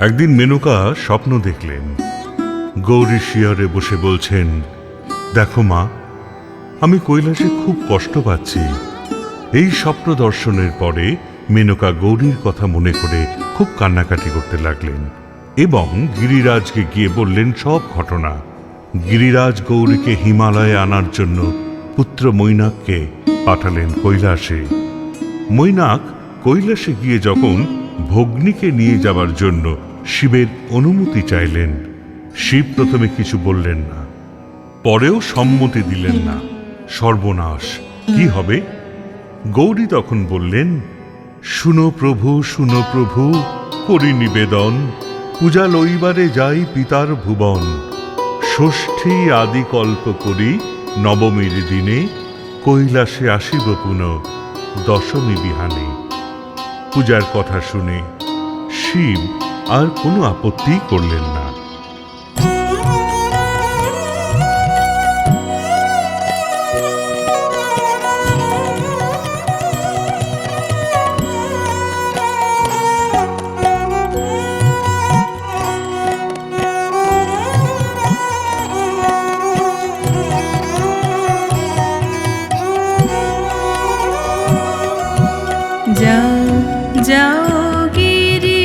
একদিন মেনকা স্বপ্ন দেখলেন। গৌরী শিয়রে বসে বলছেন, দেখো মা, আমি কৈলাসে খুব কষ্ট পাচ্ছি। এই স্বপ্ন দর্শনের পরে মেনকা গৌরীর কথা মনে করে খুব কান্নাকাটি করতে লাগলেন এবং গিরিরাজকে গিয়ে বললেন সব ঘটনা। গিরিরাজ গৌরীকে হিমালয়ে আনার জন্য পুত্র মৈনাককে পাঠালেন কৈলাসে। মৈনাক কৈলাসে গিয়ে যখন ভগ্নিকে নিয়ে যাবার জন্য শিবের অনুমতি চাইলেন। শিব প্রথমে কিছু বললেন না। পরেও সম্মতি দিলেন না। সর্বনাশ, কি হবে? গৌরী তখন বললেন, শুনো প্রভু শুনো প্রভু, করি নিবেদন। পূজা লইবারে যাই পিতার ভুবন। ষষ্ঠী আদি কল্প করি নবমীর দিনে। কৈলাসে আসিব পুনঃ, দশমী বিহানে। পূজার কথা শুনে শিব আর কোনো আপত্তি করলেন না। যাও যাও গিরি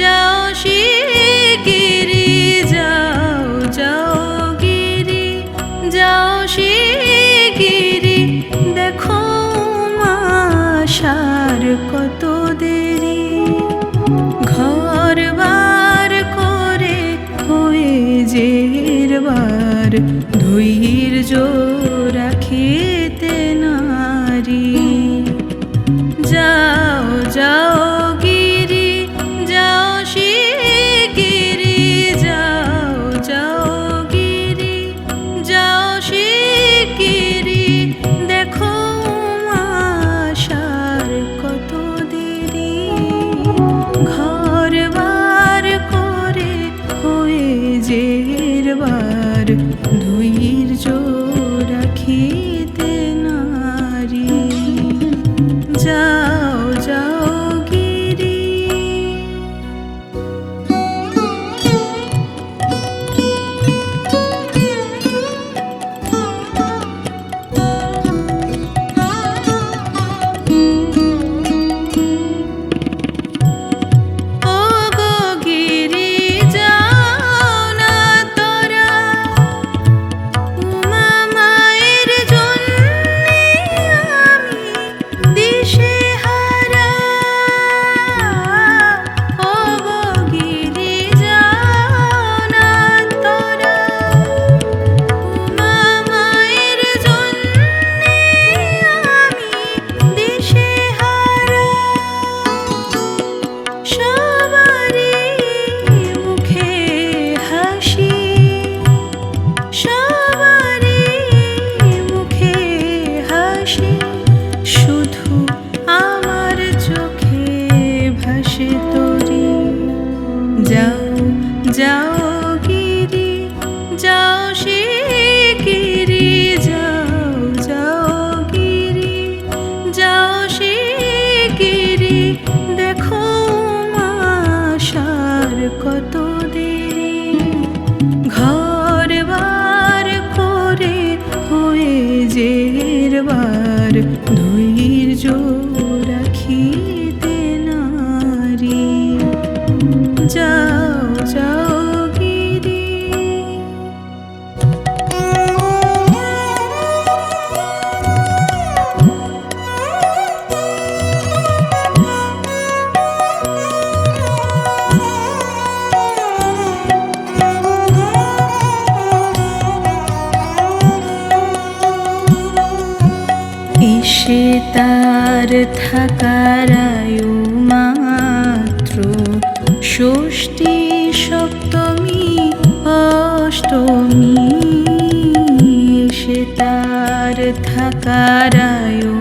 যাও শিগিরি, যাও যাও গিরি যাও শিগিরি, দেখো মাশার কত দেরি। ঘর বার করে হয়ে জেরবার ধৈর্য জেরবার যাও যাও গিরি, যাও সে গিরি, যাও যাও গিরি, যাও সে গিরি, দেখো আশার কত এসে তার থাকার মাত্র। ষষ্ঠী সপ্তমী অষ্টমী সে তার থাকার আয়ু